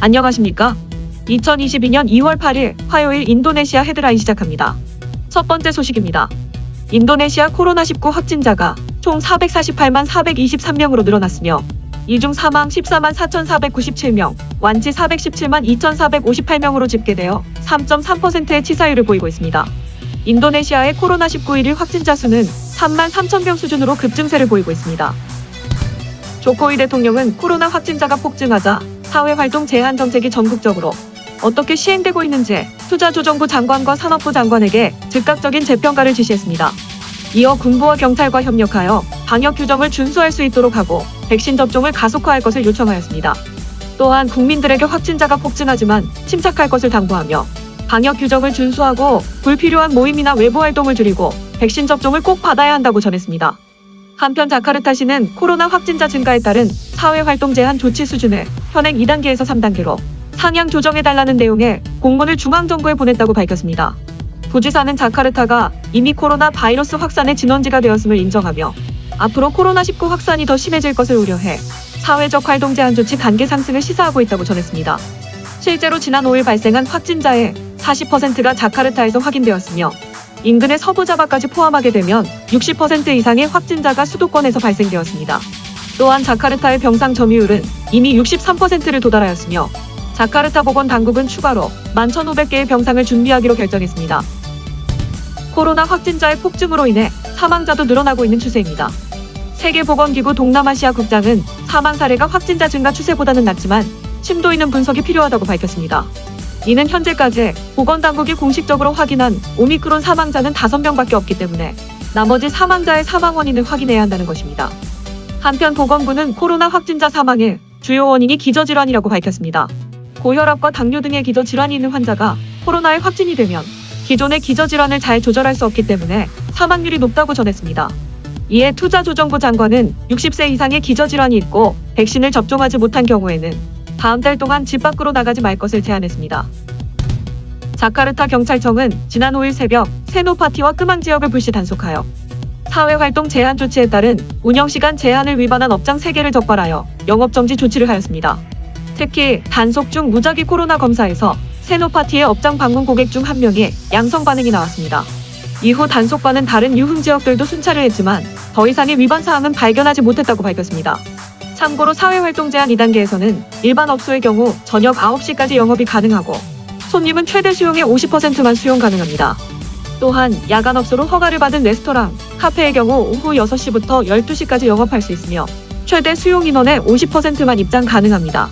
안녕하십니까? 2022년 2월 8일 화요일 인도네시아 헤드라인 시작합니다. 첫 번째 소식입니다. 인도네시아 코로나19 확진자가 총 448만 423명으로 늘어났으며 이중 사망 14만 4,497명, 완치 417만 2,458명으로 집계되어 3.3%의 치사율을 보이고 있습니다. 인도네시아의 코로나19 일일 확진자 수는 3만 3천 명 수준으로 급증세를 보이고 있습니다. 조코이 대통령은 코로나 확진자가 폭증하자 사회활동 제한 정책이 전국적으로 어떻게 시행되고 있는지 투자조정부 장관과 산업부 장관에게 즉각적인 재평가를 지시했습니다. 이어 군부와 경찰과 협력하여 방역 규정을 준수할 수 있도록 하고 백신 접종을 가속화할 것을 요청하였습니다. 또한 국민들에게 확진자가 폭증하지만 침착할 것을 당부하며 방역 규정을 준수하고 불필요한 모임이나 외부 활동을 줄이고 백신 접종을 꼭 받아야 한다고 전했습니다. 한편 자카르타시는 코로나 확진자 증가에 따른 사회활동 제한 조치 수준을 현행 2단계에서 3단계로 상향 조정해달라는 내용의 공문을 중앙정부에 보냈다고 밝혔습니다. 부지사는 자카르타가 이미 코로나 바이러스 확산의 진원지가 되었음을 인정하며 앞으로 코로나19 확산이 더 심해질 것을 우려해 사회적 활동 제한 조치 단계 상승을 시사하고 있다고 전했습니다. 실제로 지난 5일 발생한 확진자의 40%가 자카르타에서 확인되었으며 인근의 서부자바까지 포함하게 되면 60% 이상의 확진자가 수도권에서 발생되었습니다. 또한 자카르타의 병상 점유율은 이미 63%를 도달하였으며 자카르타 보건 당국은 추가로 11,500개의 병상을 준비하기로 결정했습니다. 코로나 확진자의 폭증으로 인해 사망자도 늘어나고 있는 추세입니다. 세계보건기구 동남아시아 국장은 사망 사례가 확진자 증가 추세보다는 낮지만 심도 있는 분석이 필요하다고 밝혔습니다. 이는 현재까지 보건당국이 공식적으로 확인한 오미크론 사망자는 5명밖에 없기 때문에 나머지 사망자의 사망 원인을 확인해야 한다는 것입니다. 한편 보건부는 코로나 확진자 사망의 주요 원인이 기저질환이라고 밝혔습니다. 고혈압과 당뇨 등의 기저질환이 있는 환자가 코로나에 확진이 되면 기존의 기저질환을 잘 조절할 수 없기 때문에 사망률이 높다고 전했습니다. 이에 투자조정부 장관은 60세 이상의 기저질환이 있고 백신을 접종하지 못한 경우에는 다음 달 동안 집 밖으로 나가지 말 것을 제안했습니다. 자카르타 경찰청은 지난 5일 새벽 세노 파티와 끄망 지역을 불시 단속하여 사회활동 제한 조치에 따른 운영시간 제한을 위반한 업장 3개를 적발하여 영업정지 조치를 하였습니다. 특히 단속 중 무작위 코로나 검사에서 세노파티의 업장 방문 고객 중 한 명이 양성 반응이 나왔습니다. 이후 단속반은 다른 유흥 지역들도 순찰을 했지만 더 이상의 위반 사항은 발견하지 못했다고 밝혔습니다. 참고로 사회활동 제한 2단계에서는 일반 업소의 경우 저녁 9시까지 영업이 가능하고 손님은 최대 수용의 50%만 수용 가능합니다. 또한 야간 업소로 허가를 받은 레스토랑, 카페의 경우 오후 6시부터 12시까지 영업할 수 있으며 최대 수용 인원의 50%만 입장 가능합니다.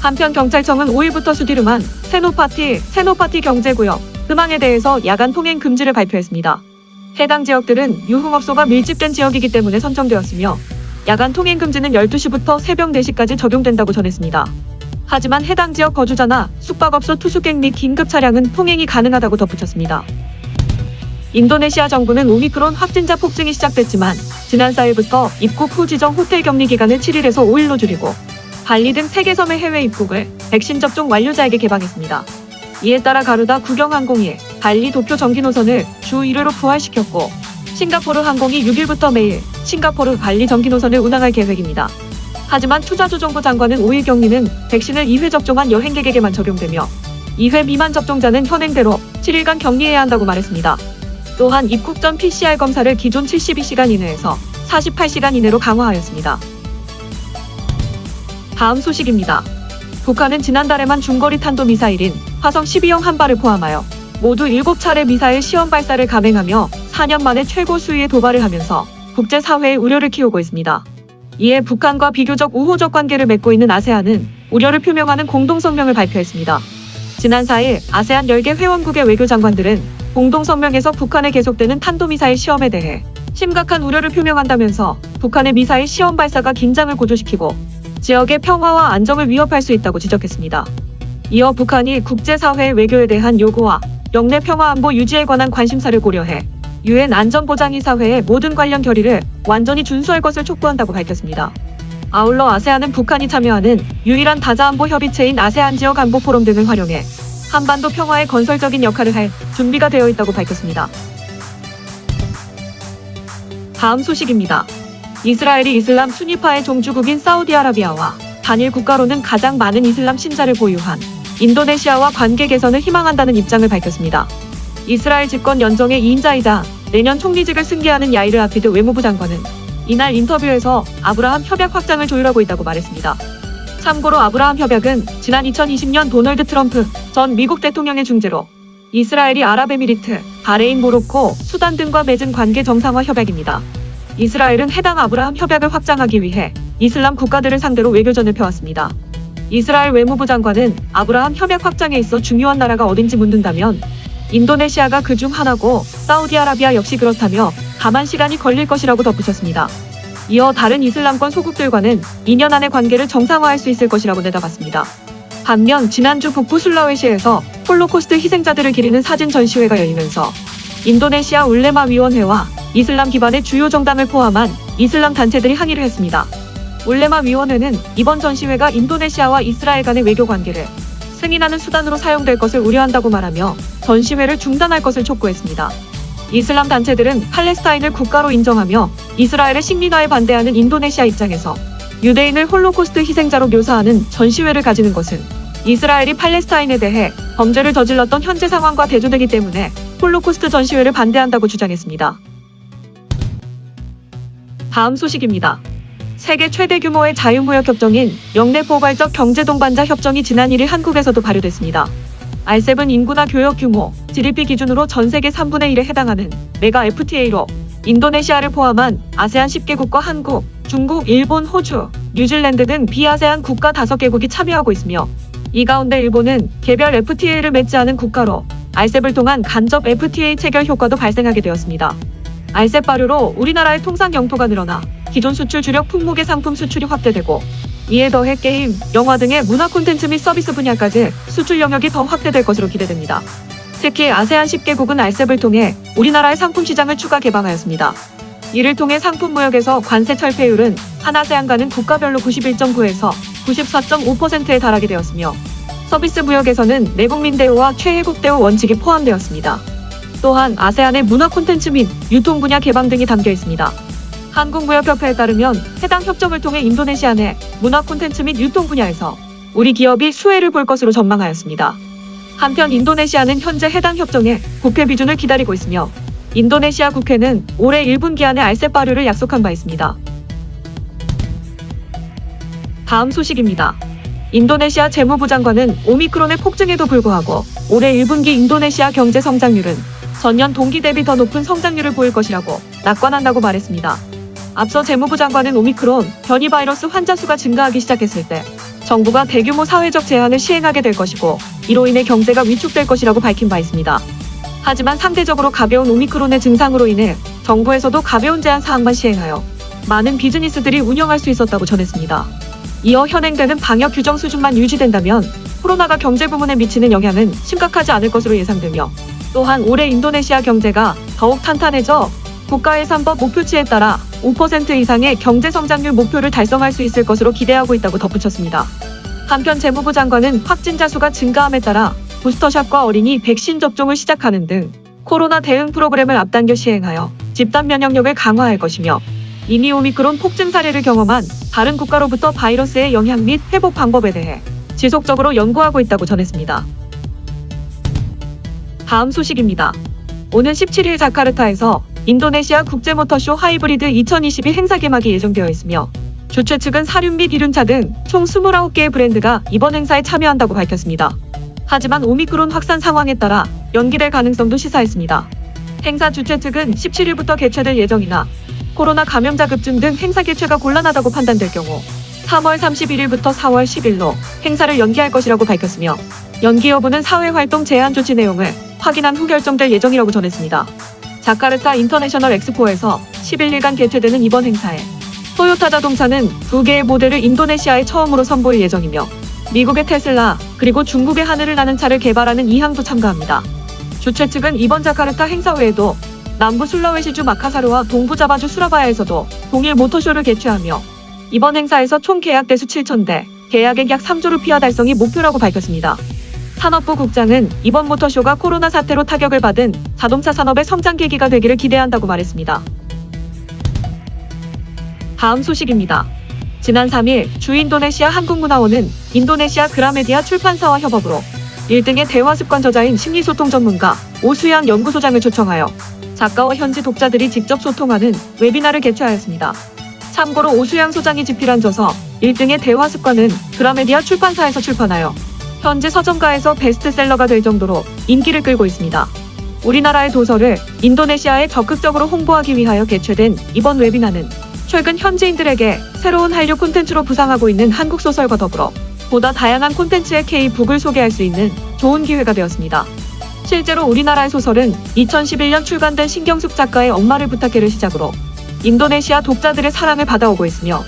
한편 경찰청은 5일부터 수디르만, 세노파티, 세노파티 경제구역, 흠항에 대해서 야간 통행 금지를 발표했습니다. 해당 지역들은 유흥업소가 밀집된 지역이기 때문에 선정되었으며 야간 통행 금지는 12시부터 새벽 4시까지 적용된다고 전했습니다. 하지만 해당 지역 거주자나 숙박업소 투숙객 및 긴급 차량은 통행이 가능하다고 덧붙였습니다. 인도네시아 정부는 오미크론 확진자 폭증이 시작됐지만 지난 4일부터 입국 후 지정 호텔 격리 기간을 7일에서 5일로 줄이고 발리 등 세계 섬의 해외 입국을 백신 접종 완료자에게 개방했습니다. 이에 따라 가루다 국영항공이 발리 도쿄 정기 노선을 주 1회로 부활시켰고 싱가포르 항공이 6일부터 매일 싱가포르 발리 정기 노선을 운항할 계획입니다. 하지만 투자조정부 장관은 5일 격리는 백신을 2회 접종한 여행객에게만 적용되며 2회 미만 접종자는 현행대로 7일간 격리해야 한다고 말했습니다. 또한 입국 전 PCR 검사를 기존 72시간 이내에서 48시간 이내로 강화하였습니다. 다음 소식입니다. 북한은 지난달에만 중거리 탄도 미사일인 화성 12형 한 발을 포함하여 모두 7차례 미사일 시험 발사를 감행하며 4년 만에 최고 수위의 도발을 하면서 국제사회의 우려를 키우고 있습니다. 이에 북한과 비교적 우호적 관계를 맺고 있는 아세안은 우려를 표명하는 공동성명을 발표했습니다. 지난 4일 아세안 10개 회원국의 외교장관들은 공동성명에서 북한의 계속되는 탄도미사일 시험에 대해 심각한 우려를 표명한다면서 북한의 미사일 시험 발사가 긴장을 고조시키고 지역의 평화와 안정을 위협할 수 있다고 지적했습니다. 이어 북한이 국제사회 외교에 대한 요구와 영내 평화 안보 유지에 관한 관심사를 고려해 유엔 안전보장이사회의 모든 관련 결의를 완전히 준수할 것을 촉구한다고 밝혔습니다. 아울러 아세안은 북한이 참여하는 유일한 다자안보 협의체인 아세안 지역 안보 포럼 등을 활용해 한반도 평화에 건설적인 역할을 할 준비가 되어 있다고 밝혔습니다. 다음 소식입니다. 이스라엘이 이슬람 순위파의 종주국인 사우디아라비아와 단일 국가로는 가장 많은 이슬람 신자를 보유한 인도네시아와 관계 개선을 희망한다는 입장을 밝혔습니다. 이스라엘 집권 연정의 2인자이자 내년 총리직을 승계하는 야이르 아피드 외무부 장관은 이날 인터뷰에서 아브라함 협약 확장을 조율하고 있다고 말했습니다. 참고로 아브라함 협약은 지난 2020년 도널드 트럼프 전 미국 대통령의 중재로 이스라엘이 아랍에미리트, 바레인, 모로코, 수단 등과 맺은 관계 정상화 협약입니다. 이스라엘은 해당 아브라함 협약을 확장하기 위해 이슬람 국가들을 상대로 외교전을 펴왔습니다. 이스라엘 외무부 장관은 아브라함 협약 확장에 있어 중요한 나라가 어딘지 묻는다면 인도네시아가 그 중 하나고 사우디아라비아 역시 그렇다며 다만 시간이 걸릴 것이라고 덧붙였습니다. 이어 다른 이슬람권 소국들과는 2년 안에 관계를 정상화할 수 있을 것이라고 내다봤습니다. 반면 지난주 북부 술라웨시에서 홀로코스트 희생자들을 기리는 사진 전시회가 열리면서 인도네시아 울레마 위원회와 이슬람 기반의 주요 정당을 포함한 이슬람 단체들이 항의를 했습니다. 울레마 위원회는 이번 전시회가 인도네시아와 이스라엘 간의 외교 관계를 승인하는 수단으로 사용될 것을 우려한다고 말하며 전시회를 중단할 것을 촉구했습니다. 이슬람 단체들은 팔레스타인을 국가로 인정하며 이스라엘의 식민화에 반대하는 인도네시아 입장에서 유대인을 홀로코스트 희생자로 묘사하는 전시회를 가지는 것은 이스라엘이 팔레스타인에 대해 범죄를 저질렀던 현재 상황과 대조되기 때문에 홀로코스트 전시회를 반대한다고 주장했습니다. 다음 소식입니다. 세계 최대 규모의 자유무역 협정인 영내 포괄적 경제 동반자 협정이 지난 1일 한국에서도 발효됐습니다. R7 인구나 교역 규모, GDP 기준으로 전 세계 3분의 1에 해당하는 메가 FTA로 인도네시아를 포함한 아세안 10개국과 한국, 중국, 일본, 호주, 뉴질랜드 등 비아세안 국가 5개국이 참여하고 있으며 이 가운데 일본은 개별 FTA를 맺지 않은 국가로 RCEP을 통한 간접 FTA 체결 효과도 발생하게 되었습니다. RCEP 발효로 우리나라의 통상 영토가 늘어나 기존 수출 주력 품목의 상품 수출이 확대되고 이에 더해 게임, 영화 등의 문화 콘텐츠 및 서비스 분야까지 수출 영역이 더 확대될 것으로 기대됩니다. 특히 아세안 10개국은 RCEP을 통해 우리나라의 상품 시장을 추가 개방하였습니다. 이를 통해 상품 무역에서 관세 철폐율은 한 아세안과는 국가별로 91.9에서 94.5%에 달하게 되었으며 서비스 무역에서는 내국민 대우와 최혜국 대우 원칙이 포함되었습니다. 또한 아세안의 문화 콘텐츠 및 유통 분야 개방 등이 담겨 있습니다. 한국무역협회에 따르면 해당 협정을 통해 인도네시아 내 문화 콘텐츠 및 유통 분야에서 우리 기업이 수혜를 볼 것으로 전망하였습니다. 한편 인도네시아는 현재 해당 협정의 국회 비준을 기다리고 있으며 인도네시아 국회는 올해 1분기 안에 알셉 발효를 약속한 바 있습니다. 다음 소식입니다. 인도네시아 재무부 장관은 오미크론의 폭증에도 불구하고 올해 1분기 인도네시아 경제 성장률은 전년 동기 대비 더 높은 성장률을 보일 것이라고 낙관한다고 말했습니다. 앞서 재무부 장관은 오미크론 변이 바이러스 환자 수가 증가하기 시작했을 때 정부가 대규모 사회적 제한을 시행하게 될 것이고 이로 인해 경제가 위축될 것이라고 밝힌 바 있습니다. 하지만 상대적으로 가벼운 오미크론의 증상으로 인해 정부에서도 가벼운 제한 사항만 시행하여 많은 비즈니스들이 운영할 수 있었다고 전했습니다. 이어 현행되는 방역 규정 수준만 유지된다면 코로나가 경제 부문에 미치는 영향은 심각하지 않을 것으로 예상되며 또한 올해 인도네시아 경제가 더욱 탄탄해져 국가예산법 목표치에 따라 5% 이상의 경제 성장률 목표를 달성할 수 있을 것으로 기대하고 있다고 덧붙였습니다. 한편 재무부 장관은 확진자 수가 증가함에 따라 부스터샷과 어린이 백신 접종을 시작하는 등 코로나 대응 프로그램을 앞당겨 시행하여 집단 면역력을 강화할 것이며 이미 오미크론 폭증 사례를 경험한 다른 국가로부터 바이러스의 영향 및 회복 방법에 대해 지속적으로 연구하고 있다고 전했습니다. 다음 소식입니다. 오는 17일 자카르타에서 인도네시아 국제모터쇼 하이브리드 2022 행사 개막이 예정되어 있으며 주최 측은 사륜 및 이륜차 등 총 29개의 브랜드가 이번 행사에 참여한다고 밝혔습니다. 하지만 오미크론 확산 상황에 따라 연기될 가능성도 시사했습니다. 행사 주최 측은 17일부터 개최될 예정이나 코로나 감염자 급증 등 행사 개최가 곤란하다고 판단될 경우 3월 31일부터 4월 10일로 행사를 연기할 것이라고 밝혔으며 연기 여부는 사회활동 제한 조치 내용을 확인한 후 결정될 예정이라고 전했습니다. 자카르타 인터내셔널 엑스포에서 11일간 개최되는 이번 행사에 토요타 자동차는 두 개의 모델을 인도네시아에 처음으로 선보일 예정이며 미국의 테슬라 그리고 중국의 하늘을 나는 차를 개발하는 이항도 참가합니다. 주최 측은 이번 자카르타 행사 외에도 남부 술라웨시주 마카사르와 동부 자바주 수라바야에서도 동일 모터쇼를 개최하며 이번 행사에서 총 계약 대수 7,000대, 계약액 약 3조 루피아 달성이 목표라고 밝혔습니다. 산업부 국장은 이번 모터쇼가 코로나 사태로 타격을 받은 자동차 산업의 성장 계기가 되기를 기대한다고 말했습니다. 다음 소식입니다. 지난 3일 주인도네시아 한국문화원은 인도네시아 그라메디아 출판사와 협업으로 1등의 대화습관 저자인 심리소통 전문가 오수양 연구소장을 초청하여 작가와 현지 독자들이 직접 소통하는 웨비나를 개최하였습니다. 참고로 오수양 소장이 집필한 저서 1등의 대화습관은 그라메디아 출판사에서 출판하여 현재 서점가에서 베스트셀러가 될 정도로 인기를 끌고 있습니다. 우리나라의 도서를 인도네시아에 적극적으로 홍보하기 위하여 개최된 이번 웨비나는 최근 현지인들에게 새로운 한류 콘텐츠로 부상하고 있는 한국 소설과 더불어 보다 다양한 콘텐츠의 K북을 소개할 수 있는 좋은 기회가 되었습니다. 실제로 우리나라의 소설은 2011년 출간된 신경숙 작가의 엄마를 부탁해를 시작으로 인도네시아 독자들의 사랑을 받아오고 있으며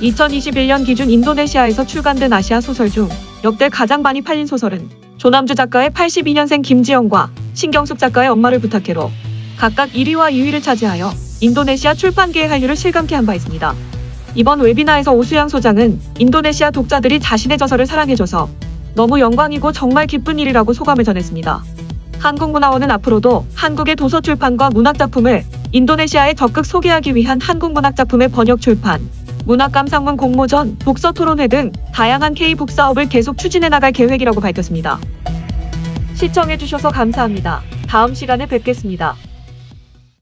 2021년 기준 인도네시아에서 출간된 아시아 소설 중 역대 가장 많이 팔린 소설은 조남주 작가의 82년생 김지영과 신경숙 작가의 엄마를 부탁해로 각각 1위와 2위를 차지하여 인도네시아 출판계의 한류를 실감케 한 바 있습니다. 이번 웨비나에서 오수양 소장은 인도네시아 독자들이 자신의 저서를 사랑해줘서 너무 영광이고 정말 기쁜 일이라고 소감을 전했습니다. 한국문화원은 앞으로도 한국의 도서 출판과 문학 작품을 인도네시아에 적극 소개하기 위한 한국 문학 작품의 번역 출판, 문학감상문 공모전, 독서 토론회 등 다양한 K북 사업을 계속 추진해 나갈 계획이라고 밝혔습니다. 시청해주셔서 감사합니다. 다음 시간에 뵙겠습니다.